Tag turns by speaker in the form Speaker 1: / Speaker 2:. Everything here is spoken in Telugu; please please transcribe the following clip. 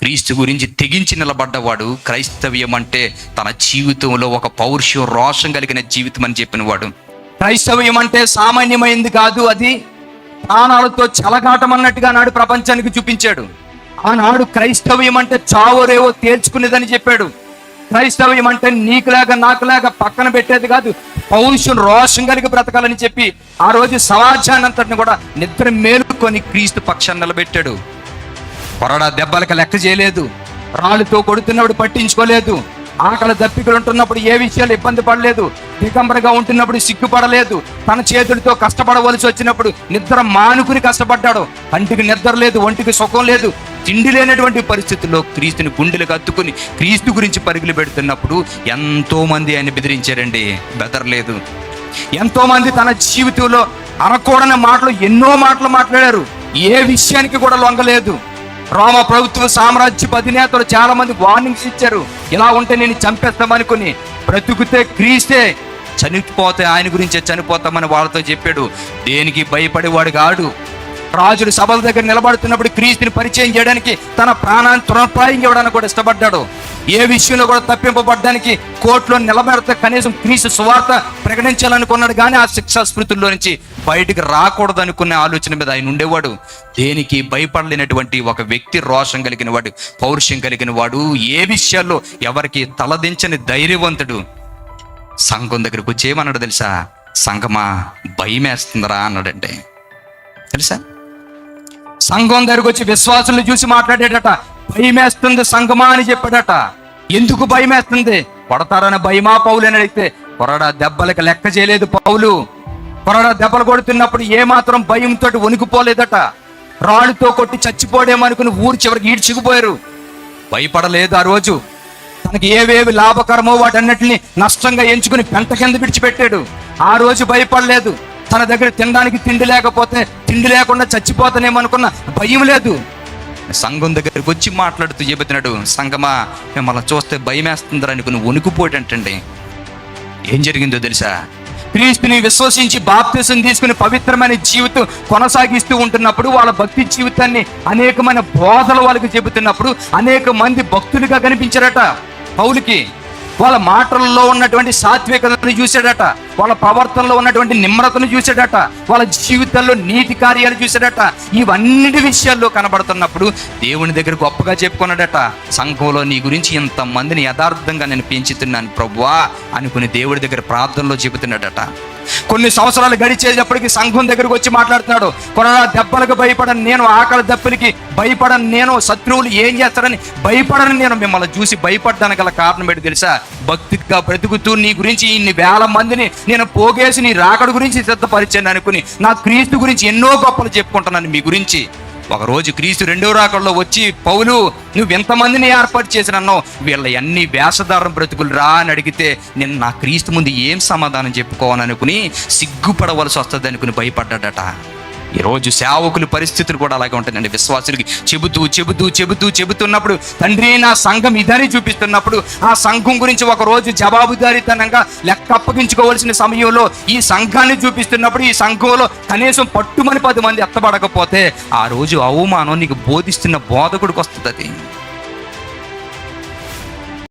Speaker 1: క్రీస్తు గురించి తెగించి నిలబడ్డవాడు క్రైస్తవ్యం అంటే తన జీవితంలో ఒక పౌరుషం రోషం కలిగిన జీవితం అని చెప్పినవాడు. క్రైస్తవ్యం అంటే సామాన్యమైంది కాదు అది ప్రాణాలతో చెలగాటం అన్నట్టుగా నాడు ప్రపంచానికి చూపించాడు. ఆనాడు క్రైస్తవ్యం అంటే చావరేవో తేల్చుకునేదని చెప్పాడు. క్రైస్తవ్యం అంటే నీకులాగా నాకులాగా పక్కన పెట్టేది కాదు పౌరుషం రోషం కలిగి బ్రతకాలని చెప్పి ఆ రోజు సమాజాన్ని అంతటిని కూడా నిద్ర మేలుకొని క్రీస్తు పక్షాన్ని నిలబెట్టాడు. కొరడా దెబ్బలకు లెక్క చేయలేదు. రాళ్ళతో కొడుతున్నప్పుడు పట్టించుకోలేదు. ఆకలి దప్పికలు ఉంటున్నప్పుడు ఏ విషయాలు ఇబ్బంది పడలేదు. దిగంబరగా ఉంటున్నప్పుడు సిగ్గుపడలేదు. తన చేతులతో కష్టపడవలసి వచ్చినప్పుడు నిద్ర మానుకుని కష్టపడ్డాడు. కంటికి నిద్ర లేదు ఒంటికి సుఖం లేదు. తిండి లేనటువంటి పరిస్థితుల్లో క్రీస్తుని గుండెలకు అత్తుకుని క్రీస్తు గురించి పరుగులు పెడుతున్నప్పుడు ఎంతో మంది ఆయన బెదిరించారండి. బెదరలేదు ఎంతో మంది తన జీవితంలో అనకూడని మాటలు ఎన్నో మాటలు మాట్లాడారు. ఏ విషయానికి కూడా లొంగలేదు. రోమ ప్రభుత్వ సామ్రాజ్య అధినేతలు చాలా మంది వార్నింగ్స్ ఇచ్చారు. ఇలా ఉంటే నేను చంపేస్తామనుకుని బ్రతుకుతే క్రీస్తే చనిపోతే ఆయన గురించే చనిపోతామని వాళ్ళతో చెప్పాడు. దేనికి భయపడేవాడు కాడు. రాజులు సభల దగ్గర నిలబడుతున్నప్పుడు క్రీస్తుని పరిచయం చేయడానికి తన ప్రాణాన్ని తృణప్రాయం ఇవ్వడానికి కూడా ఇష్టపడ్డాడు. ఏ విషయంలో కూడా తప్పింపబడ్డానికి కోర్టులో నిలబెడితే కనీసం క్రీస్తు సువార్త ప్రకటించాలనుకున్నాడు కానీ ఆ శిక్షా స్మృతుల్లో నుంచి బయటికి రాకూడదు అనుకునే ఆలోచన మీద ఆయన ఉండేవాడు. దేనికి భయపడలేనటువంటి ఒక వ్యక్తి రోషం కలిగిన వాడు పౌరుషం కలిగిన వాడు ఏ విషయాల్లో ఎవరికి తలదించని ధైర్యవంతుడు? సంఘం దగ్గరకు వచ్చి ఏమన్నాడు తెలుసా? సంఘమా భయమేస్తుందిరా అన్నాడంటే. తెలుసా? సంఘం దగ్గరకు వచ్చి విశ్వాసులు చూసి మాట్లాడేటట. భయమేస్తుంది సంగమా అని చెప్పాడట. ఎందుకు భయమేస్తుంది? కొడతారని భయమా పౌలు అని అడిగితే కొరడా దెబ్బలకు లెక్క చేయలేదు పౌలు. కొరడా దెబ్బలు కొడుతున్నప్పుడు ఏమాత్రం భయంతో వణికిపోలేదట. రాళ్ళుతో కొట్టి చచ్చిపోడేమనుకుని ఊరు చివరికి ఈడ్చుకుపోయారు. భయపడలేదు ఆ రోజు. తనకి ఏవేవి లాభకరమో వాటన్నిటిని నష్టంగా ఎంచుకుని పెంట కింద విడిచిపెట్టాడు. ఆ రోజు భయపడలేదు. తన దగ్గర తినడానికి తిండి లేకపోతే తిండి లేకుండా చచ్చిపోతానేమనుకున్న భయం లేదు. సంఘం దగ్గరికి వచ్చి మాట్లాడుతూ చెబుతున్నాడు సంగమా మిమ్మల్ని చూస్తే భయం కొన్ని అనుకుని వణుకుపోటంటండి ఏం జరిగిందో తెలుసా? క్రీస్తుని విశ్వసించి బాప్తిసం తీసుకుని పవిత్రమైన జీవితం కొనసాగిస్తూ ఉంటున్నప్పుడు వాళ్ళ భక్తి జీవితాన్ని అనేకమైన బోధలు వాళ్ళకి చెబుతున్నప్పుడు అనేక మంది భక్తులుగా కనిపించారట పౌలికి. వాళ్ళ మాటల్లో ఉన్నటువంటి సాత్వికతను చూశాడట వాళ్ళ ప్రవర్తనలో ఉన్నటువంటి నిమ్రతను చూశాడట వాళ్ళ జీవితంలో నీతి కార్యాలు చూశాడట ఇవన్నిటి విషయాల్లో కనబడుతున్నప్పుడు దేవుని దగ్గర గొప్పగా చెప్పుకున్నాడట సంఘంలో నీ గురించి ఇంతమందిని యథార్థంగా నేను పెంచుతున్నాను ప్రభువా అనుకుని దేవుడి దగ్గర ప్రార్థనలో చెబుతున్నాడట. కొన్ని సంవత్సరాలు గడిచేటప్పటికి సంఘం దగ్గరకు వచ్చి మాట్లాడుతున్నాడు. కొనరా దెబ్బలకు భయపడని నేను ఆకలి దెబ్బలకి భయపడని నేను శత్రువులు ఏం చేస్తారని భయపడని నేను మిమ్మల్ని చూసి భయపడ్డానికి గల కారణం ఏంటి తెలుసా? భక్తిగా బ్రతుకుతూ నీ గురించి ఇన్ని వేల మందిని నేను పోగేసి నీ రాకడ గురించి సిద్ధపరిచాను అనుకుని నా క్రీస్తు గురించి ఎన్నో గొప్పలు చెప్పుకుంటున్నాను మీ గురించి. ఒక రోజు క్రీస్తు రెండో రాకల్లో వచ్చి పౌలు నువ్వు ఎంతమందిని ఏర్పాటు చేసినన్నావు? వీళ్ళ అన్ని వేషధారం బ్రతుకులు రా అని అడిగితే నేను నా క్రీస్తు ముందు ఏం సమాధానం చెప్పుకోవాలనుకుని సిగ్గుపడవలసి వస్తుంది అనుకుని భయపడ్డాడట. ఈరోజు సేవకుల పరిస్థితులు కూడా అలాగే ఉంటాయండి విశ్వాసులకి చెబుతూ చెబుతూ చెబుతూ చెబుతున్నప్పుడు తండ్రి నా సంఘం ఇదని చూపిస్తున్నప్పుడు ఆ సంఘం గురించి ఒక రోజు జవాబుదారీతనంగా లెక్క అప్పగించుకోవాల్సిన సమయంలో ఈ సంఘాన్ని చూపిస్తున్నప్పుడు ఈ సంఘంలో కనీసం పట్టుమని పది మంది ఎత్తబడకపోతే ఆ రోజు అవమానం నీకు బోధిస్తున్న బోధకుడికి వస్తుంది అది